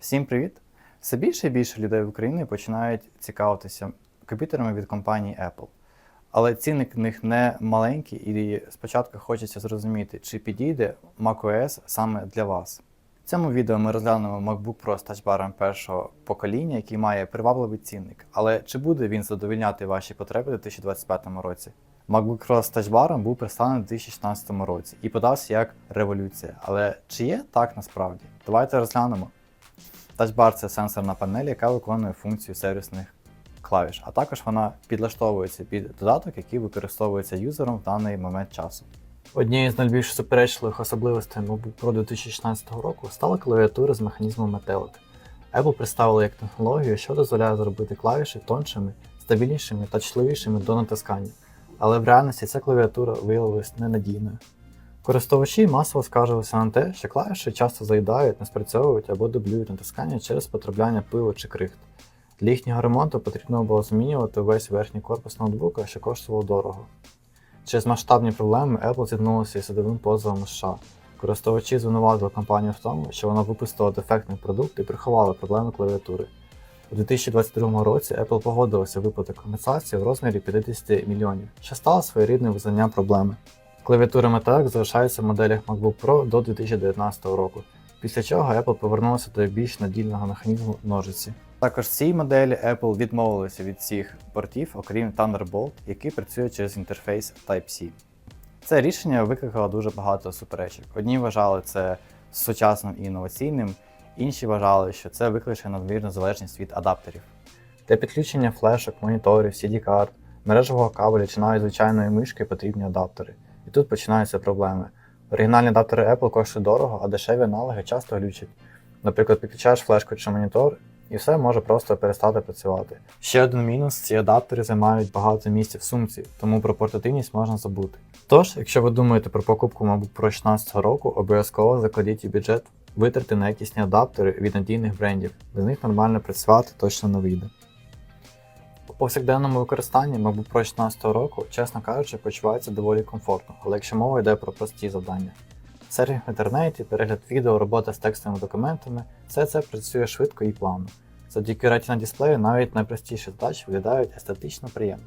Всім привіт! Все більше і більше людей в Україні починають цікавитися комп'ютерами від компанії Apple. Але цінник в них не маленький, і спочатку хочеться зрозуміти, чи підійде macOS саме для вас. В цьому відео ми розглянемо MacBook Pro з тачбаром першого покоління, який має привабливий цінник. Але чи буде він задовольняти ваші потреби у 2025 році? MacBook Pro з тачбаром був представлений у 2016 році і подався як революція. Але чи є так насправді? Давайте розглянемо. Тачбар це сенсорна панель, яка виконує функцію сервісних клавіш, а також вона підлаштовується під додаток, який використовується юзером в даний момент часу. Однією з найбільш суперечливих особливостей MacBook Pro 2016 року стала клавіатура з механізмом метелик. Apple представила як технологію, що дозволяє зробити клавіші тоншими, стабільнішими та чутливішими до натискання. Але в реальності ця клавіатура виявилась ненадійною. Користувачі масово скаржилися на те, що клавіші часто заїдають, не спрацьовують або дублюють натискання через потрапляння пилу чи крихт. Для їхнього ремонту потрібно було змінювати весь верхній корпус ноутбука, що коштувало дорого. Через масштабні проблеми Apple зіткнулася із судовим позовом США. Користувачі звинуватили компанію в тому, що вона випустила дефектний продукт і приховала проблеми клавіатури. У 2022 році Apple погодилася виплати компенсації в розмірі 50 мільйонів, що стало своєрідним визнанням проблеми. Клавіатура Metallic залишається в моделях MacBook Pro до 2019 року, після чого Apple повернулася до більш надільного механізму ножиці. Також в цій моделі Apple відмовилися від всіх портів, окрім Thunderbolt, який працює через інтерфейс Type-C. Це рішення викликало дуже багато суперечок. Одні вважали це сучасним і інноваційним, інші вважали, що це викличе надмірну залежність від адаптерів. Для підключення флешок, моніторів, CD-карт, мережевого кабеля чи навіть звичайної мишки потрібні адаптери. І тут починаються проблеми. Оригінальні адаптери Apple коштують дорого, а дешеві аналоги часто глючать. Наприклад, підключаєш флешку чи монітор, і все може просто перестати працювати. Ще один мінус: ці адаптери займають багато місця в сумці, тому про портативність можна забути. Тож, якщо ви думаєте про покупку MacBook Pro 16 року, обов'язково закладіть у бюджет витрати на якісні адаптери від надійних брендів, без них нормально працювати точно не вийде. Повсякденному використанні MacBook Pro 16 року, чесно кажучи, почувається доволі комфортно, але якщо мова йде про прості завдання. Серфінг в інтернеті, перегляд відео, робота з текстовими документами все це працює швидко і плавно. Завдяки Retina дисплею навіть найпростіші задачі виглядають естетично приємно.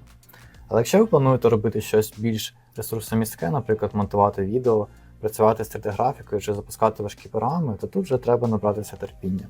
Але якщо ви плануєте робити щось більш ресурсомістке, наприклад, монтувати відео, працювати з 3D-графікою чи запускати важкі програми, то тут вже треба набратися терпіння.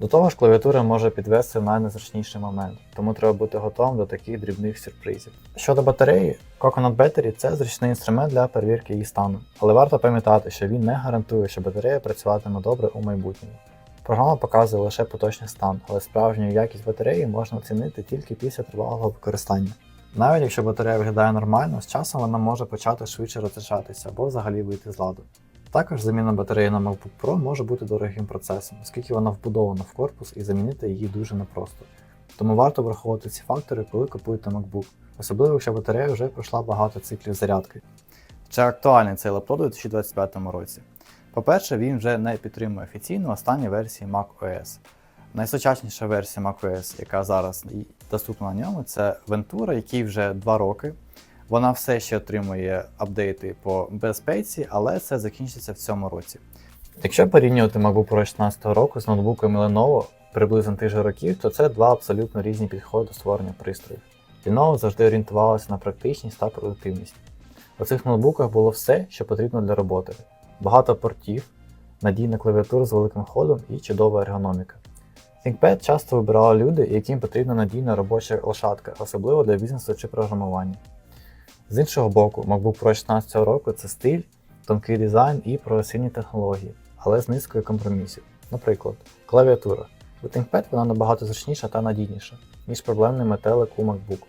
До того ж, клавіатура може підвести найнезручніший момент, тому треба бути готовим до таких дрібних сюрпризів. Щодо батареї, Coconut Battery це зручний інструмент для перевірки її стану, але варто пам'ятати, що він не гарантує, що батарея працюватиме добре у майбутньому. Програма показує лише поточний стан, але справжню якість батареї можна оцінити тільки після тривалого використання. Навіть якщо батарея виглядає нормально, з часом вона може почати швидше розряджатися або взагалі вийти з ладу. Також заміна батареї на MacBook Pro може бути дорогим процесом, оскільки вона вбудована в корпус і замінити її дуже непросто. Тому варто враховувати ці фактори, коли купуєте MacBook, особливо якщо батарея вже пройшла багато циклів зарядки. Чи актуальний цей лаптоп у 2025 році? По-перше, він вже не підтримує офіційно останні версії macOS. Найсучасніша версія macOS, яка зараз доступна на ньому, це Ventura, який вже 2 роки. Вона все ще отримує апдейти по безпеці, але це закінчиться в цьому році. Якщо порівнювати MacBook Pro 16 року з ноутбуками Lenovo приблизно тих же років, то це два абсолютно різні підходи до створення пристроїв. Lenovo завжди орієнтувалося на практичність та продуктивність. У цих ноутбуках було все, що потрібно для роботи: багато портів, надійна клавіатура з великим ходом і чудова ергономіка. ThinkPad часто вибирали люди, яким потрібна надійна робоча лошадка, особливо для бізнесу чи програмування. З іншого боку, MacBook Pro 16 року це стиль, тонкий дизайн і прогресивні технології, але з низкою компромісів. Наприклад, клавіатура. У ThinkPad вона набагато зручніша та надійніша, ніж проблемний метелик у MacBook.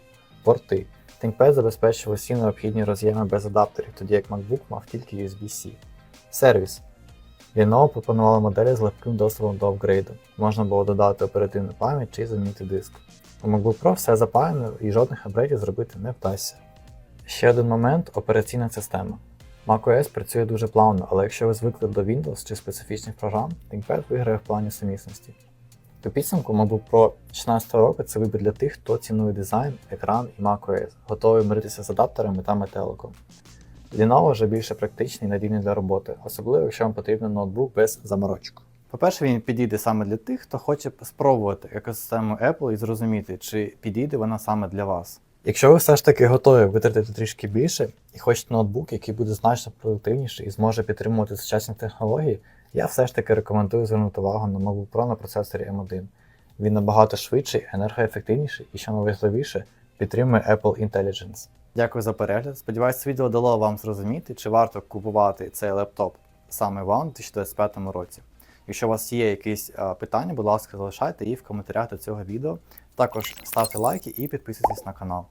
Порти. ThinkPad забезпечував всі необхідні роз'єми без адаптерів, тоді як MacBook мав тільки USB-C. Сервіс. Lenovo пропонувала моделі з легким доступом до апгрейду. Можна було додати оперативну пам'ять чи замінити диск. У MacBook Pro все запаяно і жодних апгрейдів зробити не вдасться. Ще один момент операційна система. macOS працює дуже плавно, але якщо ви звикли до Windows чи специфічних програм, ThinkPad виграє в плані сумісності. У підсумку MacBook Pro 16 року це вибір для тих, хто цінує дизайн, екран і macOS, готовий миритися з адаптерами та метеликом. Lenovo вже більше практичний і надійний для роботи, особливо якщо вам потрібен ноутбук без заморочок. По-перше, він підійде саме для тих, хто хоче спробувати екосистему Apple і зрозуміти, чи підійде вона саме для вас. Якщо ви все ж таки готові витратити трішки більше і хочете ноутбук, який буде значно продуктивніший і зможе підтримувати сучасні технології, я все ж таки рекомендую звернути увагу на MacBook Pro на процесорі M1. Він набагато швидший, енергоефективніший і, що найважливіше, підтримує Apple Intelligence. Дякую за перегляд. Сподіваюсь, відео дало вам зрозуміти, чи варто купувати цей лептоп саме вам у 2025 році. Якщо у вас є якісь питання, будь ласка, залишайте їх в коментарях до цього відео. Також ставте лайки і підписуйтесь на канал.